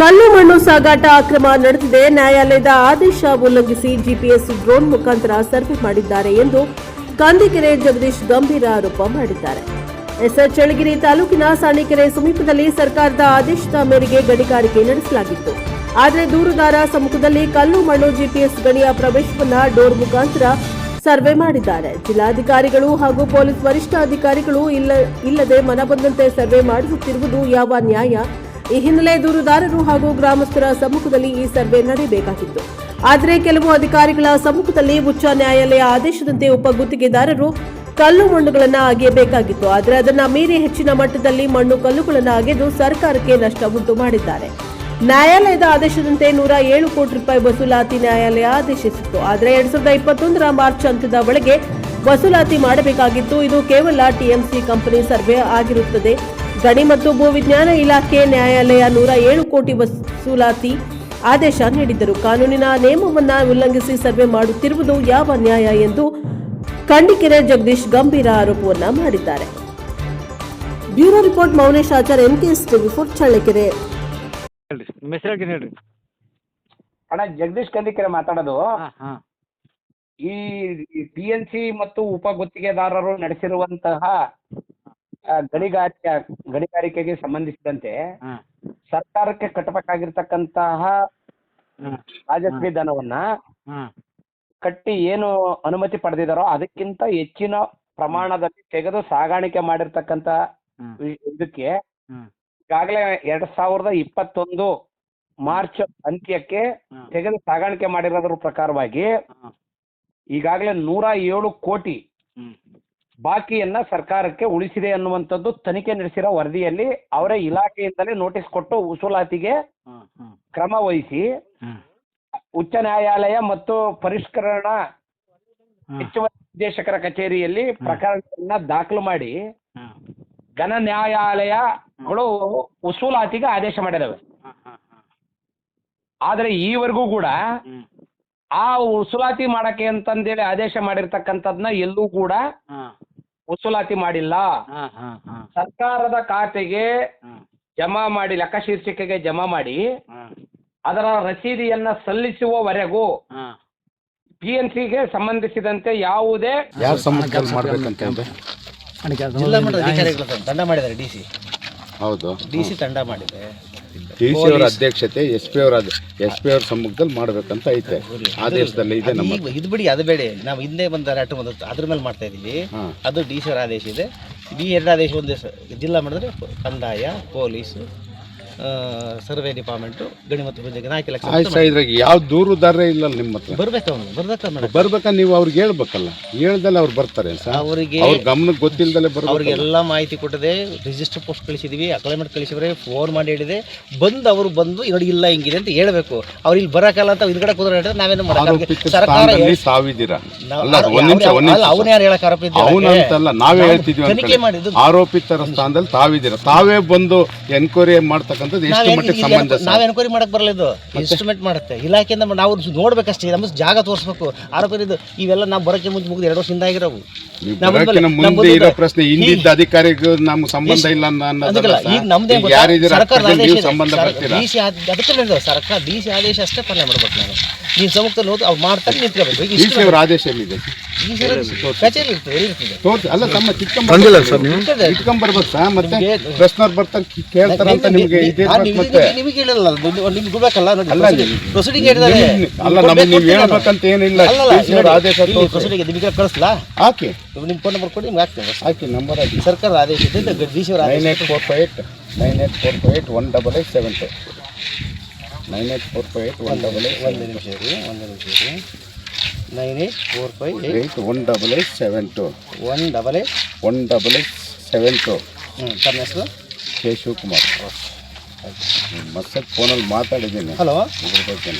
ಕಲ್ಲು ಮಣ್ಣು ಸಾಗಾಟ ಅಕ್ರಮ ನಡೆದಿದೆ. ನ್ಯಾಯಾಲಯದ ಆದೇಶ ಉಲ್ಲಂಘಿಸಿ ಜಿಪಿಎಸ್ ಡ್ರೋನ್ ಮುಖಾಂತರ ಸರ್ವೆ ಮಾಡಿದ್ದಾರೆ ಎಂದು ಕಂದಿಕೆರೆ ಜಗದೀಶ್ ಗಂಭೀರ ಆರೋಪ ಮಾಡಿದ್ದಾರೆ. ಎಸ್ಆರ್ ಚಳಗಿರಿ ತಾಲೂಕಿನ ಸಾಣಿಕೆರೆ ಸಮೀಪದಲ್ಲಿ ಸರ್ಕಾರದ ಆದೇಶದ ಮೇರೆಗೆ ಗಣಿಗಾರಿಕೆ ನಡೆಸಲಾಗಿತ್ತು. ಆದರೆ ದೂರುದಾರ ಸಮ್ಮುಖದಲ್ಲಿ ಕಲ್ಲು ಮಣ್ಣು ಜಿಪಿಎಸ್ ಗಣಿಯ ಪ್ರವೇಶವನ್ನು ಡೋರ್ ಮುಖಾಂತರ ಸರ್ವೆ ಮಾಡಿದ್ದಾರೆ. ಜಿಲ್ಲಾಧಿಕಾರಿಗಳು ಹಾಗೂ ಪೊಲೀಸ್ ವರಿಷ್ಠಾಧಿಕಾರಿಗಳು ಇಲ್ಲ, ಇಲ್ಲದೆ ಮನಬಂದಂತೆ ಸರ್ವೆ ಮಾಡಿಸುತ್ತಿರುವುದು ಯಾವ ನ್ಯಾಯ? ಈ ಹಿನ್ನೆಲೆ ದೂರುದಾರರು ಹಾಗೂ ಗ್ರಾಮಸ್ಥರ ಸಮ್ಮುಖದಲ್ಲಿ ಈ ಸರ್ವೆ ನಡೆಯಬೇಕಾಗಿತ್ತು. ಆದರೆ ಕೆಲವು ಅಧಿಕಾರಿಗಳ ಸಮ್ಮುಖದಲ್ಲಿ ಉಚ್ಚ ನ್ಯಾಯಾಲಯ ಆದೇಶದಂತೆ ಉಪ ಗುತ್ತಿಗೆದಾರರು ಕಲ್ಲು ಮಣ್ಣುಗಳನ್ನು ಅಗೆಯಬೇಕಾಗಿತ್ತು. ಆದರೆ ಅದನ್ನ ಮೀರಿ ಹೆಚ್ಚಿನ ಮಟ್ಟದಲ್ಲಿ ಮಣ್ಣು ಕಲ್ಲುಗಳನ್ನು ಅಗೆದು ಸರ್ಕಾರಕ್ಕೆ ನಷ್ಟ ಉಂಟು ಮಾಡಿದ್ದಾರೆ. ನ್ಯಾಯಾಲಯದ ಆದೇಶದಂತೆ ನೂರ ಏಳು ಕೋಟಿ ರೂಪಾಯಿ ವಸೂಲಾತಿ ನ್ಯಾಯಾಲಯ ಆದೇಶಿಸಿತ್ತು. ಆದರೆ ಎರಡ್ ಸಾವಿರದ ಇಪ್ಪತ್ತೊಂದರ ಮಾರ್ಚ್ ಅಂತ್ಯದ ಒಳಗೆ ವಸೂಲಾತಿ ಮಾಡಬೇಕಾಗಿತ್ತು. ಇದು ಕೇವಲ ಟಿಎಂಸಿ ಕಂಪನಿ ಸರ್ವೆ ಆಗಿರುತ್ತದೆ. ಗಣಿ ಮತ್ತು ಭೂವಿಜ್ಞಾನ ಇಲಾಖೆ ನ್ಯಾಯಾಲಯ ನೂರ ಏಳು ಕೋಟಿ ವಸೂಲಾತಿ ಆದೇಶ ನೀಡಿದ್ದರು. ಕಾನೂನಿನ ನಿಯಮವನ್ನ ಉಲ್ಲಂಘಿಸಿ ಸರ್ವೆ ಮಾಡುತ್ತಿರುವುದು ಯಾವ ನ್ಯಾಯ ಎಂದು ಕಂಡಿಕೆರೆ ಜಗದೀಶ್ ಗಂಭೀರ ಆರೋಪವನ್ನ ಮಾಡಿದ್ದಾರೆ. Bureau report Mounesh Achar TV four Challakere. ಹೇಳ್ರಿ ನಿಮ್ಮ ಹೆಸರು ಹೇಳ್ತೀನಿ ಹೇಳ್ರಿ. ಅಣ್ಣ ಜಗದೀಶ್ ಕಂದಿಕೆರೆ ಮಾತಾಡೋದು. ಹಾಂ ಹಾಂ. ಈ ಟಿ ಎನ್ ಸಿ ಮತ್ತು ಉಪ ಗುತ್ತಿಗೆದಾರರು ನಡೆಸಿರುವಂತಹ ಆ, ಗಣಿಗಾರಿಕೆ ಗಣಿಗಾರಿಕೆಗೆ ಸಂಬಂಧಿಸಿದಂತೆ ಹಾಂ. ಸರ್ಕಾರಕ್ಕೆ ಕಟ್ಟಬೇಕಾಗಿರ್ತಕ್ಕಂತಹ ರಾಜಕೀಯ ಧನವನ್ನ ಹಾಂ. ಕಟ್ಟಿ ಏನು ಅನುಮತಿ ಪಡೆದಿದಾರೋ ಅದಕ್ಕಿಂತ ಹೆಚ್ಚಿನ ಪ್ರಮಾಣದಲ್ಲಿ ತೆಗೆದು ಸಾಗಾಣಿಕೆ ಮಾಡಿರ್ತಕ್ಕಂತ ಹ್ಮ್. ಇದಕ್ಕೆ ಹ್ಮ್. ಈಗಾಗಲೇ ಎರಡ್ ಸಾವಿರದ ಇಪ್ಪತ್ತೊಂದು ಮಾರ್ಚ್ ಅಂತ್ಯಕ್ಕೆ ತೆಗೆದು ಸಾಗಾಣಿಕೆ ಮಾಡಿರೋದ್ರ ಪ್ರಕಾರವಾಗಿ ಹಾಂ. ಈಗಾಗಲೇ ನೂರ ಏಳು ಕೋಟಿ ಬಾಕಿಯನ್ನ ಸರ್ಕಾರಕ್ಕೆ ಉಳಿಸಿದೆ ಅನ್ನುವಂಥದ್ದು ತನಿಖೆ ನಡೆಸಿರೋ ವರದಿಯಲ್ಲಿ ಅವರೇ ಇಲಾಖೆಯಿಂದಲೇ ನೋಟಿಸ್ ಕೊಟ್ಟು ವಸೂಲಾತಿಗೆ ಕ್ರಮ ವಹಿಸಿ ಉಚ್ಚ ನ್ಯಾಯಾಲಯ ಮತ್ತು ಪರಿಷ್ಕರಣಾ ಹೆಚ್ಚುವರಿ ನಿರ್ದೇಶಕರ ಕಚೇರಿಯಲ್ಲಿ ಪ್ರಕರಣವನ್ನ ದಾಖಲು ಮಾಡಿ ಘನ ನ್ಯಾಯಾಲಯಗಳು ವಸೂಲಾತಿಗೆ ಆದೇಶ ಮಾಡಿದವೆ. ಆದ್ರೆ ಈವರೆಗೂ ಕೂಡ ಆ ವಸೂಲಾತಿ ಮಾಡಕ್ಕೆ ಅಂತಂದೇಳಿ ಆದೇಶ ಮಾಡಿರ್ತಕ್ಕಂಥದ್ನ ಎಲ್ಲೂ ಕೂಡ ವಸೂಲಾತಿ ಮಾಡಿಲ್ಲ. ಹಾಂ ಹಾಂ ಹಾಂ. ಸರ್ಕಾರದ ಖಾತೆಗೆ ಜಮಾ ಮಾಡಿ ಲೆಕ್ಕ ಶೀರ್ಷಿಕೆಗೆ ಜಮಾ ಮಾಡಿ ಅದರ ರಸೀದಿಯನ್ನ ಸಲ್ಲಿಸುವವರೆಗೂ ಹಾಂ. ಪಿ ಎನ್ ಸಿಗೆ ಸಂಬಂಧಿಸಿದಂತೆ ಯಾವುದೇ ಜಿಲ್ಲಾ ಮಟ್ಟದ ಅಧಿಕಾರಿಗಳು ತಂಡ- ತಂಡ ಮಾಡಿದ್ದಾರೆ ಡಿ ಸಿ. ಹೌದು. ಡಿ ಸಿ ತಂಡ ಮಾಡಿದೆ. ಡಿ ಸಿ ಅವರ ಅಧ್ಯಕ್ಷತೆ ಎಸ್ ಪಿ ಅವರ ಎಸ್ ಪಿ ಅವ್ರ ಸಮ್ಮುಖದಲ್ಲಿ ಮಾಡಬೇಕಂತ ಐತೆ. ಆದೇಶದಲ್ಲಿ ಇದೆ ನಮ್ಮ ಈಗ ಇದು ಬಿಡಿ ಅದು ಬೇಡ. ನಾವು ಹಿಂದೆ ಬಂದ ರಾಟ ಒಂದು ಅದ್ರ ಮೇಲೆ ಮಾಡ್ತಾ ಇದೀವಿ. ಅದು ಡಿ ಸಿ ಅವರ ಆದೇಶ ಇದೆ. ಈ ಎರಡು ಆದೇಶ ಒಂದೇ ಸ- ಜಿಲ್ಲಾ ಮಾಡಿದ್ರೆ ಕಂದಾಯ ಪೊಲೀಸು ಸರ್ವೆ ಡಿಪಾರ್ಟ್ಮೆಂಟು ಗಣಿ ಮತ್ತು ಭೂಜಗೆ ನಾಲ್ಕು ಲಕ್ಷ ಆಯ್ತು ಸರ್ ಇದ್ರಾಗ ಯಾವ ದೂರುದಾರೇ ಇಲ್ಲ ನಿಮ್ಮ ಹತ್ರ ಬರ್ಬೇಕು ಅವನು ಬರ್ದಕ್ಕ ಮೇಡಮ್? ಬರ್ಬೇಕಂದ್ರೆ ನೀವು ಅವ್ರಿಗೆ ಹೇಳ್ಬೇಕಲ್ಲ. ಹೇಳ್ದಲ್ಲ ಅವ್ರು ಬರ್ತಾರೆ ಸರ್. ಅವರಿಗೆ ಅವ್ರ ಗಮನಕ್ಕೆ ಗೊತ್ತಿಲ್ದಲೆ ಬರ್ಬೇಕು. ಅವ್ರಿಗೆಲ್ಲ ಮಾಹಿತಿ ಕೊಟ್ಟದೆ ರಿಜಿಸ್ಟರ್ ಪೋಸ್ಟ್ ಕಳಿಸಿದ್ವಿ ಅಕ್ಲೈಮೆಂಟ್ ಕಳಿಸಿದ್ರೆ ಫೋನ್ ಮಾಡಿ ಹೇಳಿದೆ. ಬಂದು ಅವರು ಬಂದು ನೋಡಿ ಇಲ್ಲ ಹಿಂಗಿದೆ ಅಂತ ಹೇಳಬೇಕು. ಅವ್ರು ಇಲ್ಲಿ ಬರಕಲ್ಲ ಅಂತ ಹಿಂದ್ಗಡೆ ಕುದುರೆ ಹೇಳಿದ್ರೆ ನಾವೇನು ಆರೋಪಿತ ಸರ್ಕಾರ ನಿಮಿಷ ಅವನು ಯಾರು ಹೇಳಕ್ ಆರೋಪ ಇದ್ದಿಲ್ಲ ಅವನಂತಲ್ಲ ನಾವೇ ಹೇಳ್ತಿದ್ವಿ ತನಿಖೆ ಮಾಡಿದ್ದು ಆರೋಪಿತರ ಸ್ಥಾನದಲ್ಲಿ ತಾವಿದ್ದೀರಾ ತಾವೇ ಬಂದು ಎನ್ಕ್ವೈರಿ ಎಷ್ಟು ಮಟ್ಟಿಗೆ ಸಂಬಂಧ ನಾವ್ ಎನ್ಕ್ವೈರಿ ಮಾಡಕ್ ಇದು. ಇನ್ಸ್ಟ್ರೂಮೆಂಟ್ ಮಾಡುತ್ತೆ. ಇಲಾಖೆಯಿಂದ ನಾವು ನೋಡ್ಬೇಕಷ್ಟೇ. ನಮ್ಮ ಜಾಗ ತೋರಿಸ್ಬೇಕು. ಆರೋಪ ಇದು ಇವೆಲ್ಲ ನಾವು ಬರಕ್ಕೆ ಮುಂಚೆ ಮುಗಿದು ಎರಡು ವರ್ಷದಿಂದ ಆಗಿರೋವು. ಮುಂದೆ ಇರೋ ಪ್ರಶ್ನೆ ಹಿಂದಿದ್ದ ಅಧಿಕಾರಿಗೂ ನಮ್ಗೆ ಸಂಬಂಧ ಇಲ್ಲ ಅನ್ನೋದಲ್ಲ ಈಗ ಸರ್. ನಮ್ದೇ ಈಗ ಯಾರಿದ್ದೀರಾ ಸರ್ಕಾರದ ಆದೇಶ ನೀವು ಇದೆ. ಸಂಬಂಧ ಸರ್- ಬರ್ತೀರಾ ಡಿ ಸಿ ಅದಕ್ಕೆ ಹೇಳಿದ್ರು ಸರ್ಕಾರ ಡಿ ಸಿ ಆದೇಶ ಅಷ್ಟೇ ಪಾಲನೆ ಮಾಡ್ಬೇಕು ನಾನು. ನೀವು ಸಮ್ಮುಖದಲ್ಲಿ ಅವ್ರು ಮಾಡ್ತಾರೆ ನಿಂತ್ಕೋಬೇಕು ಈಗ ಡಿ ಇಷ್ಟು ಸಿ ಅವರ ಆದೇಶ ಎಲ್ಲಿದೆ? ಕಚೇರಿ ಇರ್ತದೆ ಎಲ್ಲಿ ಇರ್ತದೆ ತೋರ್ಸಿ. ಅಲ್ಲ ತಮ್ಮ ಚಿಕ್ಕಮ್ಮ ಬಂದಿಲ್ಲ ಸರ್ ನೀವು? ಇರ್ತದೆ. ಇಟ್ಕೊಂಡ್ ಸರ್ ಮತ್ತೆ ನಿಮ್ಗೆ- ಪ್ರಶ್ನವ್ರು ಬರ್ತಾರೆ ಕೇಳ್ತಾರ ಅಂತ ನಿಮ್ಗೆ ಇದೆ ನಾನು ನಿಮ್ಗೆ- ಮತ್ತೆ. ನಿಮ್ಗೆ ಹೇಳಿಲ್ಲ ನಿಮ್ಗೆ ಬಿಡ್ಬೇಕಲ್ಲ ಅಲ್ಲ, ಪ್ರೊಸೀಡಿಂಗ್ ಹೇಳಿದ್ದಾರೆ. ನಿಮ್- ಅಲ್ಲ ನಮಗೆ ನೀವು ಹೇಳ್ಬೇಕಂತ ಏನಿಲ್ಲ. ಅವರ ಆದೇಶ ತೋರ್ಸಿ. ನಿಮಗೆ ಕಳಿಸ್ಲಾ? ಹಾಕಿ ನಿಮ್ಮ ಫೋನ್ ನಂಬರ್ ಕೊಡಿ ನಿಮ್ಗೆ ಹಾಕ್ತೇನೆ ಹಾಕಿ ನಂಬರ್ ಹಾಕಿ ಸರ್ಕಾರ ಆದೇಶ ನೈನ್ ಆದೇಶ eight four five eight nine eight four five eight one double eight seven two nine eight four five eight one double eight. ಒಂದು ನಿಮಿಷ ರೀ ಒಂದು ನಿಮಿಷ nine eight four five eight eight one double eight seven two one double eight one double eight seven two ಹ್ಞೂ ತಮ್ಮ ಹೆಸರು K Shivakumar ಮತ್ತೆ ಫೋನಲ್ಲಿ ಮಾತಾಡಿದ್ದೀನಿ ಹಲೋ ಇದ್ರ ಬಗ್ಗೆ